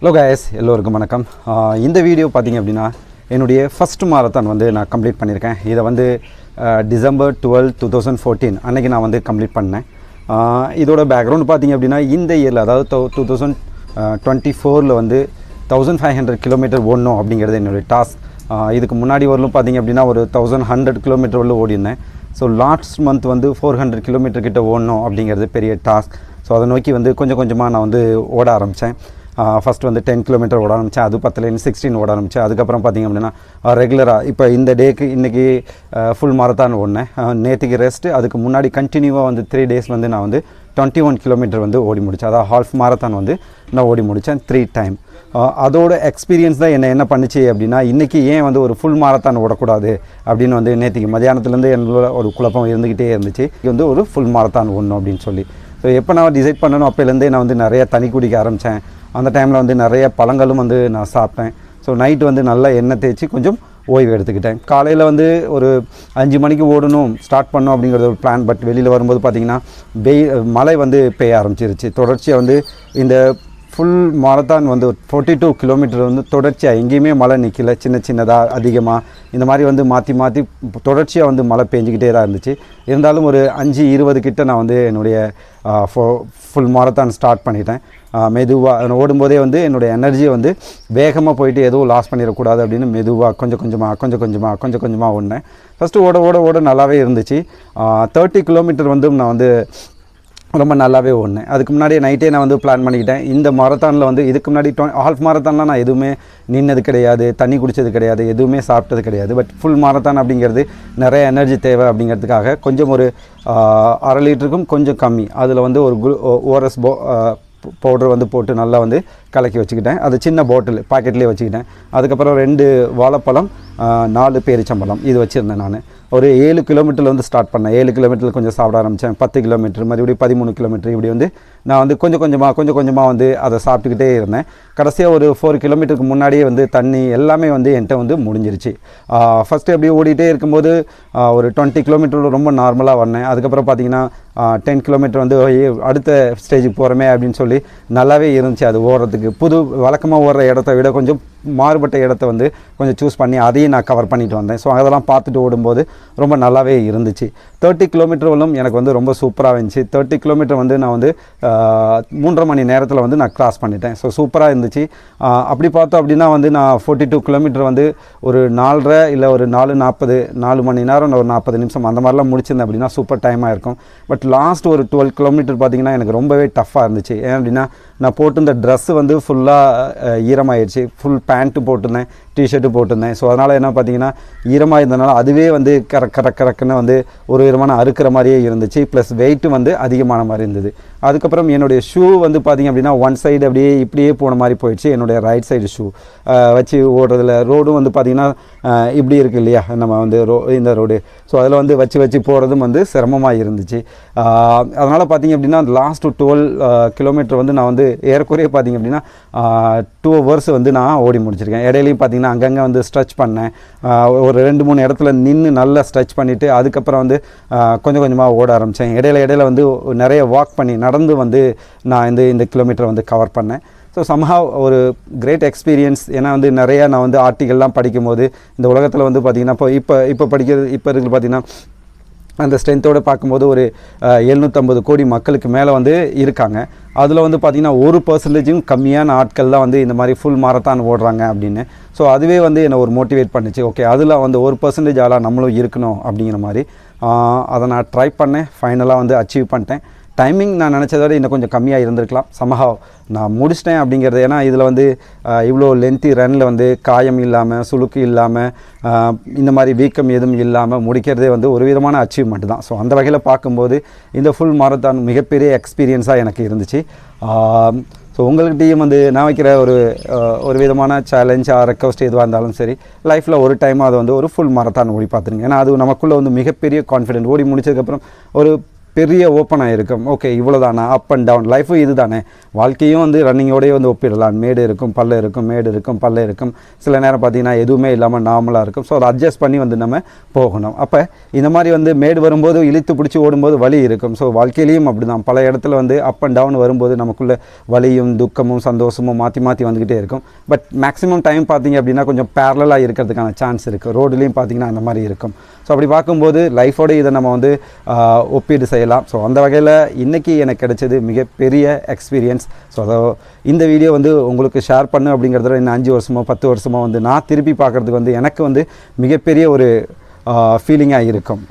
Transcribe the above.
Hello guys எல்லோருக்கும் வணக்கம். இந்த வீடியோ பார்த்தீங்க அப்படின்னா என்னுடைய ஃபஸ்ட் மாரத்தான் வந்து நான் கம்ப்ளீட் பண்ணியிருக்கேன். இதை வந்து December twelve two thousand fourteen அன்றைக்கி நான் வந்து கம்ப்ளீட் பண்ணேன். இதோட பேக்ரவுண்ட் பார்த்தீங்க அப்படின்னா இந்த இயரில் அதாவது டூ தௌசண்ட் டுவெண்ட்டி ஃபோரில் வந்து தௌசண்ட் ஃபைவ் ஹண்ட்ரட் கிலோமீட்டர் ஓடணும் அப்படிங்கிறது என்னுடைய டாஸ்க் இதுக்கு முன்னாடி வரலும் பார்த்தீங்க அப்படின்னா ஒரு தௌசண்ட் ஹண்ட்ரட் கிலோமீட்டர் வரலும் ஓடினேன் ஸோ லாஸ்ட் மந்த் வந்து ஃபோர் ஹண்ட்ரட் கிலோமீட்டர் கிட்ட ஓடணும் அப்படிங்கிறது பெரிய டாஸ்க் ஸோ அதை நோக்கி வந்து கொஞ்சம் கொஞ்சமாக நான் வந்து ஓட ஆரம்பித்தேன் ஃபஸ்ட் வந்து டென் கிலோமீட்டர் ஓட ஆரம்பித்தேன் அது பத்துலேருந்து சிக்ஸ்டீன் ஓட ஆரம்பித்தேன் அதுக்கப்புறம் பார்த்திங்க அப்படின்னா ரெகுலராக இப்போ இந்த டேக்கு இன்றைக்கி ஃபுல் மாரத்தான் ஓடினேன். நேற்றுக்கு ரெஸ்ட்டு அதுக்கு முன்னாடி கண்டினியூவாக வந்து த்ரீ டேஸ் வந்து நான் வந்து டுவெண்ட்டி ஒன் கிலோமீட்டர் வந்து ஓடி முடித்தேன் அதாவது ஹாஃப் மாரத்தான் வந்து நான் ஓடி முடித்தேன் த்ரீ டைம் அதோட எக்ஸ்பீரியன்ஸ் தான் என்ன என்ன பண்ணுச்சு அப்படின்னா இன்றைக்கி ஏன் வந்து ஒரு ஃபுல் மாரத்தான் ஓடக்கூடாது அப்படின்னு வந்து நேற்றுக்கு மதியானத்துலேருந்து என்னோட ஒரு குழப்பம் இருந்துக்கிட்டே இருந்துச்சு. இது வந்து ஒரு ஃபுல் மாரத்தான் ஓடணும் அப்படின்னு சொல்லி. ஸோ எப்போ நான் டிசைட் பண்ணணும் அப்போலேருந்தே நான் வந்து நிறைய தண்ணி குடிக்க ஆரம்பித்தேன் அந்த டைமில் வந்து நிறைய பழங்களும் வந்து நான் சாப்பிட்டேன். ஸோ நைட்டு வந்து நல்லா எண்ணெய் தேய்ச்சி கொஞ்சம் ஓய்வு எடுத்துக்கிட்டேன். காலையில் வந்து ஒரு அஞ்சு மணிக்கு ஓடணும் ஸ்டார்ட் பண்ணணும் அப்படிங்கிறது ஒரு பிளான் பட் வெளியில் வரும்போது பார்த்திங்கன்னா வெய் மழை வந்து பெய்ய ஆரம்பிச்சிருச்சு. தொடர்ச்சியாக வந்து இந்த ஃபுல் மாரத்தான் வந்து ஃபோர்ட்டி டூ கிலோமீட்டர் வந்து தொடர்ச்சியாக எங்கேயுமே மழை நிற்கல சின்ன சின்னதாக அதிகமாக இந்த மாதிரி வந்து மாற்றி மாற்றி தொடர்ச்சியாக வந்து மழை பெஞ்சிக்கிட்டே தான் இருந்துச்சு. இருந்தாலும் ஒரு அஞ்சு இருபது கிட்ட நான் வந்து என்னுடைய ஃபுல் மாரத்தான் ஸ்டார்ட் பண்ணிட்டேன். மெதுவாக ஓடும்போதே வந்து என்னுடைய எனர்ஜியை வந்து வேகமாக போயிட்டு எதுவும் லாஸ் பண்ணிடக்கூடாது அப்படின்னு மெதுவாக கொஞ்சம் கொஞ்சமாக கொஞ்சம் கொஞ்சமாக கொஞ்சம் கொஞ்சமாக ஓடினேன் ஃபஸ்ட்டு ஓட ஓட ஓட நல்லாவே இருந்துச்சு தேர்ட்டி கிலோமீட்டர் வந்து நான் வந்து ரொம்ப நல்லாவே ஓடினேன் அதுக்கு முன்னாடியே நைட்டே நான் வந்து பிளான் பண்ணிக்கிட்டேன் இந்த மரத்தானில் வந்து இதுக்கு முன்னாடி டொ ஹாஃப் மாரத்தான்லாம் நான் எதுவுமே நின்னது கிடையாது தண்ணி குடித்தது கிடையாது எதுவுமே சாப்பிட்டது கிடையாது பட் ஃபுல் மாரத்தான் அப்படிங்கிறது நிறைய எனர்ஜி தேவை அப்படிங்கிறதுக்காக கொஞ்சம் ஒரு அரை லிட்டருக்கும் கொஞ்சம் கம்மி அதில் வந்து ஒரு குளு ஓரஸ் போ பவுடர் வந்து போட்டு நல்லா வந்து கலக்கி வச்சுக்கிட்டேன். அது சின்ன பாட்டில் பாக்கெட்லேயே வச்சுக்கிட்டேன். அதுக்கப்புறம் ரெண்டு வாழைப்பழம் நாலு பேரிச்சம்பழம் இது வச்சுருந்தேன் நான். ஒரு ஏழு கிலோமீட்டரில் வந்து ஸ்டார்ட் பண்ணேன். ஏழு கிலோமீட்டரில் கொஞ்சம் சாப்பிட ஆரம்பித்தேன் பத்து கிலோமீட்டர் மறுபடியும் பதிமூணு கிலோமீட்டர் இப்படி வந்து நான் வந்து கொஞ்சம் கொஞ்சமாக கொஞ்சம் கொஞ்சமாக வந்து அதை சாப்பிட்டுக்கிட்டே இருந்தேன். கடைசியாக ஒரு ஃபோர் கிலோமீட்டருக்கு முன்னாடியே வந்து தண்ணி எல்லாமே வந்து என்கிட்ட வந்து முடிஞ்சிருச்சு. ஃபஸ்ட்டு அப்படியே ஓடிட்டே இருக்கும்போது ஒரு டுவெண்ட்டி கிலோமீட்டர் ரொம்ப நார்மலாக வந்தேன். அதுக்கப்புறம் பார்த்தீங்கன்னா டென் கிலோமீட்டர் வந்து அடுத்த ஸ்டேஜுக்கு போகிறோமே அப்படின்னு சொல்லி நல்லாவே இருந்துச்சு. அது ஓடுறதுக்கு புது வழக்கமாக ஓடுற இடத்த விட கொஞ்சம் மாறுபட்ட இடத்த வந்து கொஞ்சம் சூஸ் பண்ணி அதையும் நான் கவர் பண்ணிட்டு வந்தேன். ஸோ அதெல்லாம் பார்த்துட்டு ஓடும்போது ரொம்ப நல்லாவே இருந்துச்சு. தேர்ட்டி கிலோமீட்டர்களும் எனக்கு வந்து ரொம்ப சூப்பராக இருந்துச்சு. தேர்ட்டி கிலோமீட்டர் வந்து நான் வந்து மூன்றரை மணி நேரத்தில் வந்து நான் கிராஸ் பண்ணிட்டேன். ஸோ சூப்பராக இருந்துச்சு. அப்படி பார்த்தோம் அப்படின்னா வந்து நான் ஃபோர்ட்டி டூ கிலோமீட்டர் வந்து ஒரு நாலரை இல்லை ஒரு நாலு நாற்பது நாலு மணி நேரம் ஒரு நாற்பது நிமிஷம் அந்த மாதிரிலாம் முடிச்சிருந்தேன் அப்படின்னா சூப்பர் டைமாக இருக்கும். பட் லாஸ்ட் ஒரு டுவெல் கிலோமீட்டர் பார்த்தீங்கன்னா எனக்கு ரொம்பவே டஃப்பாக இருந்துச்சு. ஏன் அப்படின்னா நான் போட்டிருந்த ட்ரெஸ்ஸு வந்து ஃபுல்லாக ஈரமாயிடுச்சு ஃபுல் பேண்ட்டு போட்டிருந்தேன் டிஷர்ட்டு போட்டிருந்தேன். ஸோ அதனால் என்ன பார்த்தீங்கன்னா ஈரமாக இருந்தனால அதுவே வந்து கர கர கரக்குன்னு வந்து ஒரு விதமான அறுக்கிற மாதிரியே இருந்துச்சு. ப்ளஸ் வெயிட்டு வந்து அதிகமான மாதிரி இருந்தது. அதுக்கப்புறம் என்னுடைய ஷூ வந்து பார்த்தீங்க அப்படின்னா ஒன் சைடு அப்படியே இப்படியே போன மாதிரி போயிடுச்சு. என்னுடைய ரைட் சைடு ஷூ வச்சு ஓடுறதுல ரோடும் வந்து பார்த்திங்கன்னா இப்படி இருக்குது இல்லையா? நம்ம வந்து ரோ இந்த ரோடு ஸோ அதில் வந்து வச்சு வச்சு போகிறதும் வந்து சிரமமாக இருந்துச்சு. அதனால் பார்த்தீங்க அப்படின்னா லாஸ்ட் டுவெல் கிலோமீட்டர் வந்து நான் வந்து ஏறக்குறைய பார்த்தீங்க அப்படின்னா டூ ஹவர்ஸ் வந்து நான் ஓடி முடிச்சிருக்கேன். இடையிலையும் பார்த்தீங்கன்னா அங்கங்கே வந்து ஸ்ட்ரெச் பண்ணேன். ஒரு ரெண்டு மூணு இடத்துல நின்று நல்லா ஸ்ட்ரெச் பண்ணிவிட்டு அதுக்கப்புறம் வந்து கொஞ்சம் கொஞ்சமாக ஓட ஆரம்பித்தேன் இடையில இடையில வந்து நிறைய வாக் பண்ணி நடந்து வந்து நான் வந்து இந்த கிலோமீட்டர் வந்து கவர் பண்ணேன். ஸோ சம்ஹாவ் ஒரு கிரேட் எக்ஸ்பீரியன்ஸ் ஏன்னா வந்து நிறையா நான் வந்து ஆர்டிகல்லாம் படிக்கும்போது இந்த உலகத்தில் வந்து பார்த்திங்கன்னா இப்போ இப்போ இப்போ படிக்கிறது இப்போ இருக்கிறது பார்த்திங்கன்னா அந்த ஸ்ட்ரென்த்தோடு பார்க்கும்போது ஒரு எழுநூற்றம்பது கோடி மக்களுக்கு மேலே வந்து இருக்காங்க. அதில் வந்து பார்த்திங்கன்னா ஒரு பர்சன்டேஜும் கம்மியான ஆட்கள் தான் வந்து இந்த மாதிரி ஃபுல் மாரத்தான் ஓடுறாங்க அப்படின்னு. ஸோ அதுவே வந்து என்னை ஒரு மோட்டிவேட் பண்ணுச்சு. ஓகே அதில் வந்து ஒரு பர்சன்டேஜ் ஆளாக நம்மளும் இருக்கணும் அப்படிங்கிற மாதிரி. அதை நான் ட்ரை பண்ணேன். ஃபைனலாக வந்து அச்சீவ் பண்ணிட்டேன். டைமிங் நான் நினச்சதை விட இன்னும் கொஞ்சம் கம்மியாக இருந்திருக்கலாம். சமஹாவ் நான் முடிச்சிட்டேன் அப்படிங்கிறது. ஏன்னா இதில் வந்து இவ்வளோ லென்த்தி ரனில் வந்து காயம் இல்லாமல் சுழுக்கு இல்லாமல் இந்த மாதிரி வீக்கம் எதுவும் இல்லாமல் முடிக்கிறதே வந்து ஒரு விதமான அச்சீவ்மெண்ட் தான். ஸோ அந்த வகையில் பார்க்கும்போது இந்த ஃபுல் மாரத்தான் மிகப்பெரிய எக்ஸ்பீரியன்ஸாக எனக்கு இருந்துச்சு. ஸோ உங்கள்கிட்டையும் வந்து நான் வைக்கிற ஒரு ஒரு விதமான சேலஞ்சாக ரெக்வஸ்ட் எதுவாக இருந்தாலும் சரி லைஃப்பில் ஒரு டைம் அதை வந்து ஒரு ஃபுல் மரத்தான் ஓடி பார்த்துருங்க. ஏன்னா அது நமக்குள்ளே வந்து மிகப்பெரிய கான்ஃபிடென்ட் ஓடி முடிச்சதுக்கப்புறம் ஒரு பெரிய ஓப்பனாக இருக்கும் ஓகே இவ்வளோதானா அப் அண்ட் டவுன் லைஃபும் இது தானே வாழ்க்கையும் வந்து ரன்னிங்கோடயே வந்து ஒப்பிடலாம். மேடு இருக்கும் பல்லு இருக்கும் மேடு இருக்கும் பல்லு இருக்கும். சில நேரம் பார்த்தீங்கன்னா எதுவுமே இல்லாமல் நார்மலாக இருக்கும். ஸோ அதை அட்ஜஸ்ட் பண்ணி வந்து நம்ம போகணும். அப்போ இந்த மாதிரி வந்து மேடு வரும்போது இழுத்து பிடிச்சி ஓடும்போது வலி இருக்கும். ஸோ வாழ்க்கையிலையும் அப்படி தான் பல இடத்துல வந்து அப் அண்ட் டவுன் வரும்போது நமக்குள்ளே வலியும் துக்கமும் சந்தோஷமும் மாற்றி மாற்றி வந்துக்கிட்டே இருக்கும். பட் மேக்ஸிமம் டைம் பார்த்தீங்க அப்படின்னா கொஞ்சம் பேரலாக இருக்கிறதுக்கான சான்ஸ் இருக்குது ரோடுலேயும் பார்த்தீங்கன்னா அந்த மாதிரி இருக்கும். ஸோ அப்படி பார்க்கும்போது லைஃபோட இதை நம்ம வந்து ஒப்பீடு செய்ய செய்யலாம். ஸோ அந்த வகையில் இன்றைக்கி எனக்கு கிடைச்சது மிகப்பெரிய எக்ஸ்பீரியன்ஸ் ஸோ அதோ இந்த வீடியோ வந்து உங்களுக்கு ஷேர் பண்ணு அப்படிங்கிறத இன்னும் அஞ்சு வருஷமோ பத்து வருஷமோ வந்து நான் திருப்பி பார்க்குறதுக்கு வந்து எனக்கு வந்து மிகப்பெரிய ஒரு ஃபீலிங்காக இருக்கும்.